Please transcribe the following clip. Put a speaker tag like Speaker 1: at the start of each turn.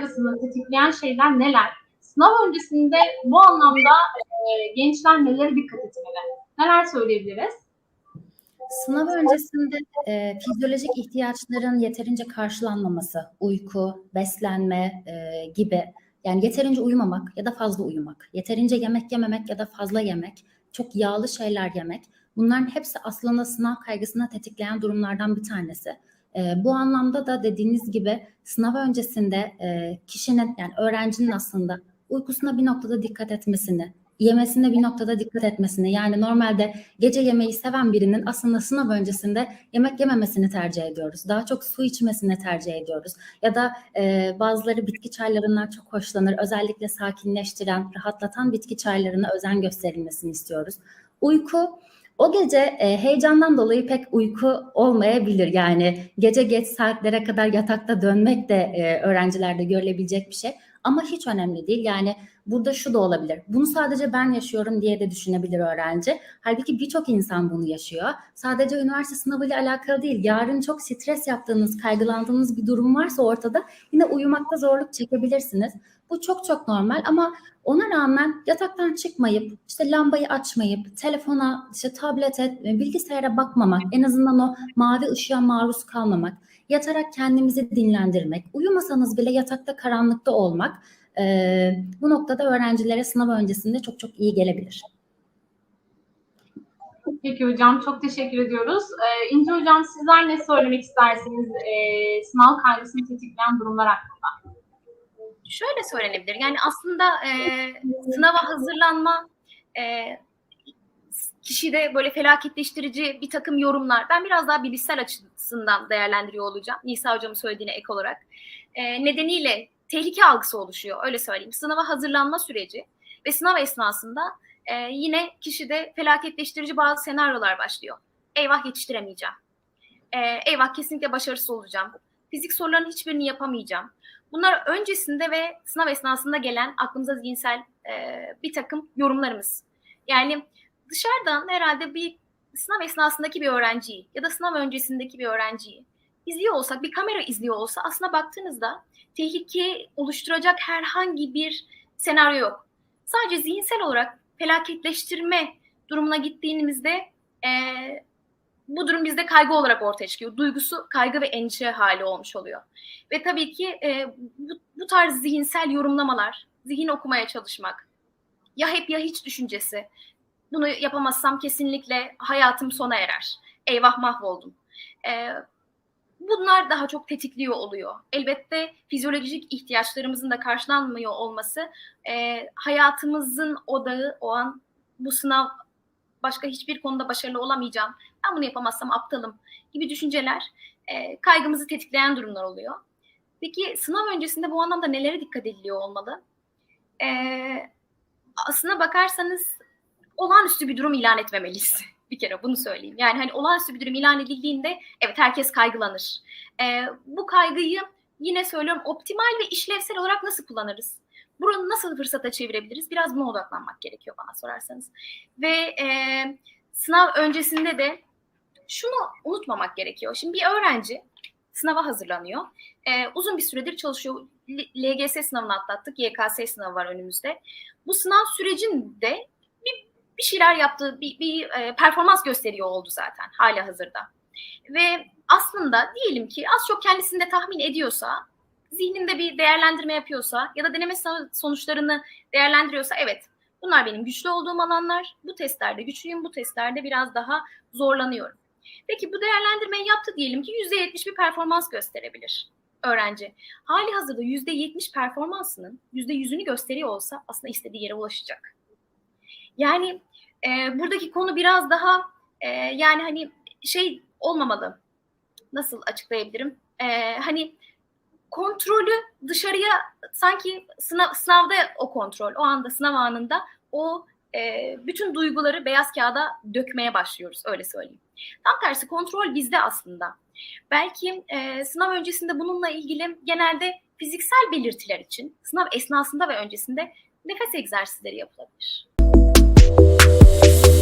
Speaker 1: kaygısını tetikleyen şeyler neler? Sınav öncesinde bu anlamda e, gençler nelere dikkat etmeli? Neler söyleyebiliriz?
Speaker 2: Sınav öncesinde e, fizyolojik ihtiyaçların yeterince karşılanmaması, uyku, beslenme e, gibi yani yeterince uyumamak ya da fazla uyumak, yeterince yemek yememek ya da fazla yemek, çok yağlı şeyler yemek bunların hepsi aslında sınav kaygısını tetikleyen durumlardan bir tanesi. E, bu anlamda da dediğiniz gibi sınav öncesinde e, kişinin yani öğrencinin aslında uykusuna bir noktada dikkat etmesini, yemesine bir noktada dikkat etmesini yani normalde gece yemeği seven birinin aslında sınav öncesinde yemek yememesini tercih ediyoruz. Daha çok su içmesini tercih ediyoruz. Ya da e, bazıları bitki çaylarından çok hoşlanır. Özellikle sakinleştiren, rahatlatan bitki çaylarına özen gösterilmesini istiyoruz. Uyku o gece e, heyecandan dolayı pek uyku olmayabilir. Yani gece geç saatlere kadar yatakta dönmek de e, öğrencilerde görülebilecek bir şey. Ama hiç önemli değil. Yani burada şu da olabilir. Bunu sadece ben yaşıyorum diye de düşünebilir öğrenci. Halbuki birçok insan bunu yaşıyor. Sadece üniversite sınavıyla alakalı değil. Yarın çok stres yaptığınız, kaygılandığınız bir durum varsa ortada yine uyumakta zorluk çekebilirsiniz. Bu çok çok normal ama ona rağmen yataktan çıkmayıp, işte lambayı açmayıp, telefona, işte tablete, bilgisayara bakmamak, en azından o mavi ışığa maruz kalmamak, yatarak kendimizi dinlendirmek, uyumasanız bile yatakta karanlıkta olmak e, bu noktada öğrencilere sınav öncesinde çok çok iyi gelebilir.
Speaker 1: Peki hocam çok teşekkür ediyoruz. Ee, İnci hocam sizler ne söylemek istersiniz e, sınav kaygısını tetikleyen durumlar hakkında?
Speaker 3: Şöyle söylenebilir. Yani aslında e, sınava hazırlanma e, kişide böyle felaketleştirici bir takım yorumlar. Ben biraz daha bilişsel açısından değerlendiriyor olacağım. Nisa hocamın söylediğine ek olarak. E, nedeniyle tehlike algısı oluşuyor. Öyle söyleyeyim. Sınava hazırlanma süreci ve sınav esnasında e, yine kişide felaketleştirici bazı senaryolar başlıyor. Eyvah yetiştiremeyeceğim. E, eyvah kesinlikle başarısız olacağım. Fizik soruların hiçbirini yapamayacağım. Bunlar öncesinde ve sınav esnasında gelen aklımıza zihinsel e, bir takım yorumlarımız. Yani dışarıdan herhalde bir sınav esnasındaki bir öğrenciyi ya da sınav öncesindeki bir öğrenciyi izliyor olsak, bir kamera izliyor olsa aslında baktığınızda tehlike oluşturacak herhangi bir senaryo yok. Sadece zihinsel olarak felaketleştirme durumuna gittiğimizde e, bu durum bizde kaygı olarak ortaya çıkıyor. Duygusu kaygı ve endişe hali olmuş oluyor. Ve tabii ki e, bu, bu tarz zihinsel yorumlamalar, zihin okumaya çalışmak, ya hep ya hiç düşüncesi. Bunu yapamazsam kesinlikle hayatım sona erer. Eyvah mahvoldum. E, bunlar daha çok tetikliyor oluyor. Elbette fizyolojik ihtiyaçlarımızın da karşılanmıyor olması e, hayatımızın odağı o an bu sınav başka hiçbir konuda başarılı olamayacağım, ben bunu yapamazsam aptalım gibi düşünceler e, kaygımızı tetikleyen durumlar oluyor. Peki sınav öncesinde bu anlamda nelere dikkat ediliyor olmalı? E, aslına bakarsanız olağanüstü bir durum ilan etmemeliyiz. Bir kere bunu söyleyeyim. Yani hani olağanüstü bir durum ilan edildiğinde evet herkes kaygılanır. E, bu kaygıyı yine söylüyorum optimal ve işlevsel olarak nasıl kullanırız? Bunu nasıl fırsata çevirebiliriz? Biraz buna odaklanmak gerekiyor bana sorarsanız. Ve e, sınav öncesinde de şunu unutmamak gerekiyor. Şimdi bir öğrenci sınava hazırlanıyor. E, uzun bir süredir çalışıyor. LGS sınavını atlattık. YKS sınavı var önümüzde. Bu sınav sürecinde bir şeyler yaptığı, bir, bir e, performans gösteriyor oldu zaten hala hazırda. Ve aslında diyelim ki az çok kendisinde tahmin ediyorsa zihninde bir değerlendirme yapıyorsa ya da deneme sonuçlarını değerlendiriyorsa evet bunlar benim güçlü olduğum alanlar. Bu testlerde güçlüyüm, bu testlerde biraz daha zorlanıyorum. Peki bu değerlendirmeyi yaptı diyelim ki %70 bir performans gösterebilir öğrenci. Hali hazırda %70 performansının %100'ünü gösteriyor olsa aslında istediği yere ulaşacak. Yani e, buradaki konu biraz daha e, yani hani şey olmamalı. Nasıl açıklayabilirim? E, hani kontrolü dışarıya sanki sınav, sınavda o kontrol, o anda sınav anında o e, bütün duyguları beyaz kağıda dökmeye başlıyoruz öyle söyleyeyim. Tam tersi kontrol bizde aslında. Belki e, sınav öncesinde bununla ilgili genelde fiziksel belirtiler için sınav esnasında ve öncesinde nefes egzersizleri yapılabilir. Thank you.